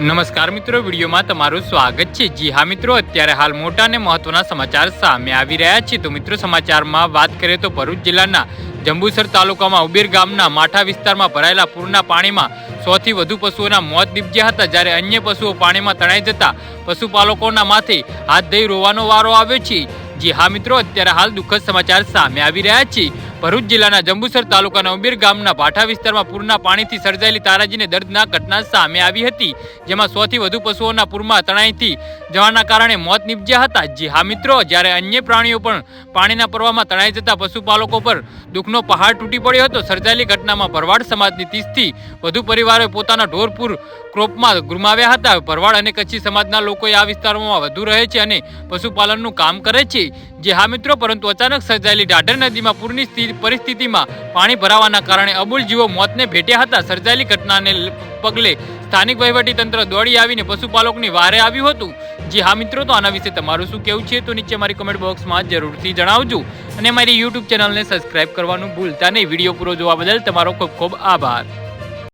નમસ્કાર મિત્રો, વિડીયોમાં તમારું સ્વાગત છે. જી હા મિત્રો, અત્યારે હાલ મોટા અને મહત્વના સમાચાર સામે આવી રહ્યા છે. તો મિત્રો, સમાચારમાં વાત કરીએ તો ભરૂચ જિલ્લાના જંબુસર તાલુકામાં ઉબેર ગામના માઠા વિસ્તારમાં ભરાયેલા પૂરના પાણીમાં સોથી વધુ પશુઓના મોત નીપજ્યા હતા. જ્યારે અન્ય પશુઓ પાણીમાં તણાઈ જતા પશુપાલકોના માથે હાથ ધઈ રોવાનો વારો આવ્યો છે. જી હા મિત્રો, અત્યારે હાલ દુઃખદ સમાચાર સામે આવી રહ્યા છે. ભરૂચ જિલ્લાના જંબુસર તાલુકાના ઉંબીર ગામના ભાઠા વિસ્તારમાં પૂરના પાણીથી સર્જાયેલી તારાજીને દર્દનાક ઘટના સામે આવી હતી, જેમાં સોથી વધુ પશુઓના પૂરમાં તણાઈથી જવાના કારણે મોત નીપજ્યા હતા. જી હા મિત્રો, જ્યારે અન્ય પ્રાણીઓ પણ પાણીના પ્રવાહમાં તણાઈ જતા પશુપાલકો પર દુઃખનો પહાડ તૂટી પડ્યો હતો, સર્જાયેલી ઘટનામાં ભરવાડ સમાજની ત્રીસથી વધુ પરિવારોએ પોતાના ઢોરપુર ક્રોપમાં ગુમાવ્યા હતા. ભરવાડ અને કચ્છી સમાજના લોકોએ આ વિસ્તારોમાં વધુ રહે છે અને પશુપાલનનું કામ કરે છે. જે હા મિત્રો, પરંતુ અચાનક સર્જાયેલી ઢાઢર નદીમાં પૂરની સ્થિતિ- પરિસ્થિતિમાં પાણી ભરાવાના કારણે અબુલ જીવો મોતને ભેટ્યા હતા. સર્જાયેલી ઘટનાને પગલે સ્થાનિક તંત્ર દોડી આવીને પશુપાલકની વારે આવ્યું હતું. જે હા મિત્રો, તો આના વિશે તમારું શું કહેવું છે? તો નીચે મારી કોમેન્ટ બોક્સમાં જરૂરથી જણાવજો. અને મારી યુટ્યુબ ચેનલને સબસ્ક્રાઇબ કરવાનું ભૂલતા નહીં. વીડિયો પૂરો જોવા બદલ તમારો ખૂબ ખૂબ આભાર.